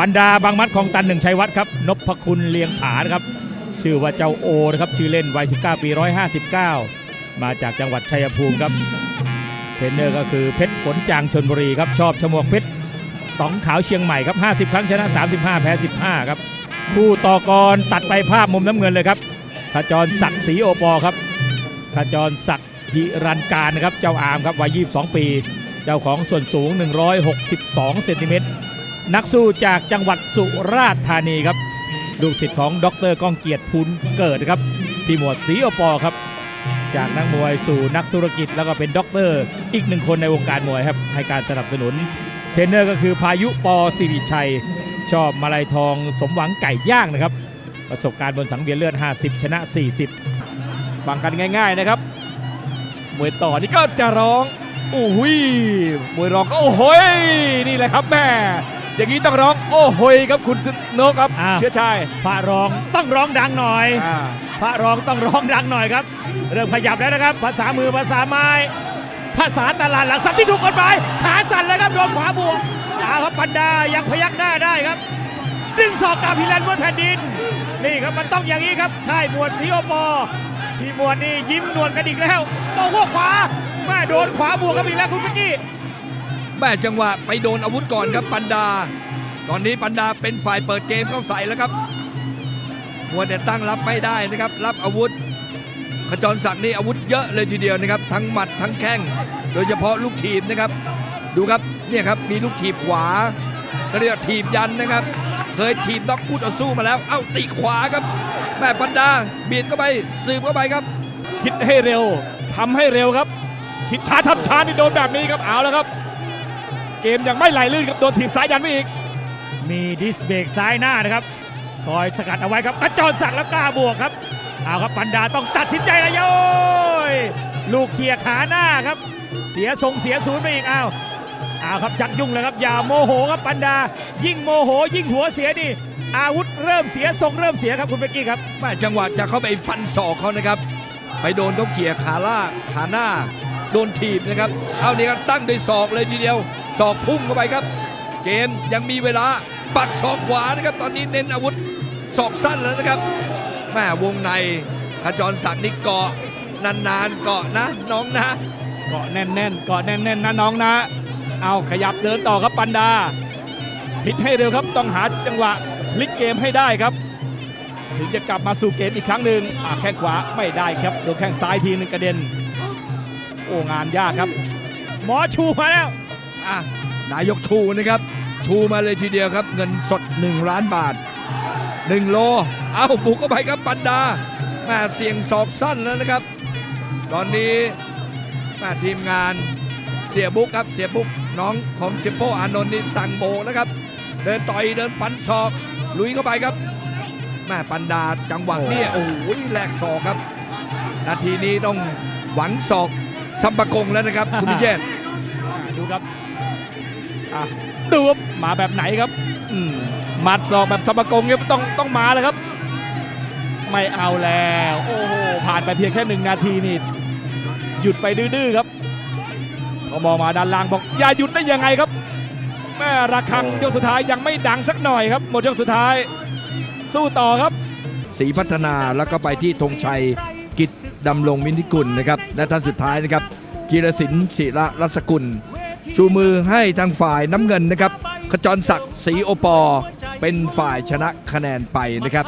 บรรดาบางมัดของตันหนึ่งชัยวัฒน์ครับนพคุณเลียงผานะครับชื่อว่าเจ้าโอนะครับชื่อเล่นวัย 19 ปี 159 มาจากจังหวัดชัยภูมิครับเทรนเนอร์ก็คือเพชรฝนจางชนบุรีครับชอบชมวกเพชรต๋องขาวเชียงใหม่ครับ 50 ครั้งชนะ 35 แพ้ 15 ครับผู้ต่อกรตัดไปภาพมุมน้ำเงินเลยครับขจรศักดิ์ศรีโอปอครับขจรศักดิ์หิรันการนะครับเจ้าอามครับวัย 22 ปี เจ้าของส่วนสูง 162 เซนติเมตร นักสู้จากจังหวัดสุราษฎร์ธานีครับลูกศิษย์ของดรก้องเกียรติพูนเกิดครับพี่หมวดศรีอปอครับ จากนักมวยสู่นักธุรกิจแล้วก็เป็นด็อกเตอร์อีกหนึ่งคนในวงการมวยครับให้การสนับสนุน เทรนเนอร์ก็คือพายุปอสิริชัย ชอบมาลัยทองสมหวังไก่ย่างนะครับ ประสบการณ์บนสังเวียนเลือด 50 ชนะ 40 ฟังกันง่าย ๆนะครับ มวยต่อนี่ก็จะร้องโอ้โหยมวยร้องก็โอ้โหยนี่แหละครับแม่ อย่างนี้ต้องร้องโอ้โหยครับคุณนกครับ อ้าว เชื้อชายพระรองต้องร้องดังหน่อย อ่าพระรองต้องร้องดังหน่อยครับ เริ่มขยับแล้วนะครับ ภาษามือภาษาไม้ ภาษาตลาดหลักทรัพย์ที่ถูกกฎหมายขาสั่นเลยครับโดนขวาบวกเอาครับปันดายังพยักหน้าได้ครับ ดึงศอกกาพิรันบนแผ่นดิน นี่ครับมันต้องอย่างนี้ครับค่ายหมวดสีโอปอพี่หมวดนี่ยิ้มนวลกันอีกแล้วโต้หัวขวาแม่โดนขวาบวกกันอีกแล้วคุณเมื่อกี้ แม่จังหวะไปโดนอาวุธก่อนครับปันดา ตอนนี้ปันดาเป็นฝ่ายเปิดเกมเข้าใส่แล้วครับมัวแต่ตั้งรับไม่ได้นะครับ รับอาวุธ ขจรศักดิ์นี่อาวุธเยอะเลยทีเดียวนะครับ ทั้งหมัดทั้งแข้งโดยเฉพาะลูกทีมนะครับ ดูครับเนี่ยครับมีลูกทีบขวาเขาเรียกว่าทีบยันนะครับ เคยทีบน็อกคู่ต่อสู้มาแล้ว เอ้าตีขวาครับ แม่ปันดาเบียดเข้าไปสืบเข้าไปครับ คิดให้เร็วทำให้เร็วครับ คิดช้าทำช้านี่โดนแบบนี้ครับเอาแล้วครับ เกมยังไม่ไหลลื่นครับโดนถีบซ้ายยันไปอีก มีดิสเบรกซ้ายหน้านะครับ คอยสกัดเอาไว้ครับกระจรศักดิ์แล้วกล้าบวกครับ เอาครับปันดาต้องตัดสินใจแล้วโยยลูกเขี่ยขาหน้าครับ เสียทรงเสียศูนย์ไปอีกเอาเอาครับชักยุ่งเลยครับอย่าโมโหครับปันดา ยิ่งโมโห ยิ่งหัวเสียนี่อาวุธเริ่มเสียทรงเริ่มเสียครับคุณเบกกี้ครับแม่จังหวะจะเข้าไปฟันศอกเขานะครับ ไปโดนเขาเขี่ยขาล่างขาหน้า โดนถีบนะครับ เอานี่ครับตั้งด้วยศอกเลยทีเดียว ศอกพุ่งเข้าไปครับ เกมยังมีเวลาปักศอกขวานะครับ ตอนนี้เน้นอาวุธศอกสั้นแล้วนะครับแม่วงในขจรศักดิ์นี่เกาะนานๆเกาะนะน้องนะเกาะแน่นๆเกาะแน่นๆนะน้องนะ เอาขยับเดินต่อครับปันดาพลิกให้เร็วครับต้องหาจังหวะพลิกเกมให้ได้ครับ ถึงจะกลับมาสู่เกมอีกครั้งหนึ่งแข้งขวาไม่ได้ครับโดนแข้งซ้ายทีนึงกระเด็น โอ้งานยากครับ หมอชูมาแล้ว อะนายกชูนะครับ ชูมาเลยทีเดียวครับ เงินสด 1 ล้านบาท 1 โล เอาบุกเข้าไปครับปันดาแม่เสียงศอกสั้นแล้วนะครับ ตอนนี้แม่ทีมงานเสียบุ๊กครับเสียบุ๊กน้องของเสียโป้อานนท์นี่สั่งโบกนะครับ เดินต่อยเดินฟันศอก ลุยเข้าไปครับแม่ปันดาจังหวะเนี่ยโอ้โหแลกศอกครับ นาทีนี้ต้องหวังศอกซัมปะกงแล้วนะครับ คุณพิเชษฐ์อะดูครับ อะดูมาแบบไหนครับอืมหมัดศอกแบบสมบกงเนี่ยต้องต้องมาเลยครับ ไม่เอาแล้ว โอ้โหผ่านไปเพียงแค่หนึ่งนาทีนี่หยุดไปดื้อๆครับพอมองมาด้านล่างบอกอย่าหยุดได้ยังไงครับ แม่ระฆังยกสุดท้ายยังไม่ดังสักหน่อยครับหมดยกสุดท้าย สู้ต่อครับ ศรีพัฒนาแล้วก็ไปที่ธงชัยกิจดำรงมินิกุลนะครับ และท่านสุดท้ายนะครับกีรศิลป์ศิระรัศกุล ชูมือให้ทางฝ่ายน้ำเงินนะครับ ขจรศักดิ์ศรีโอปอ เป็นฝ่ายชนะคะแนนไปนะครับ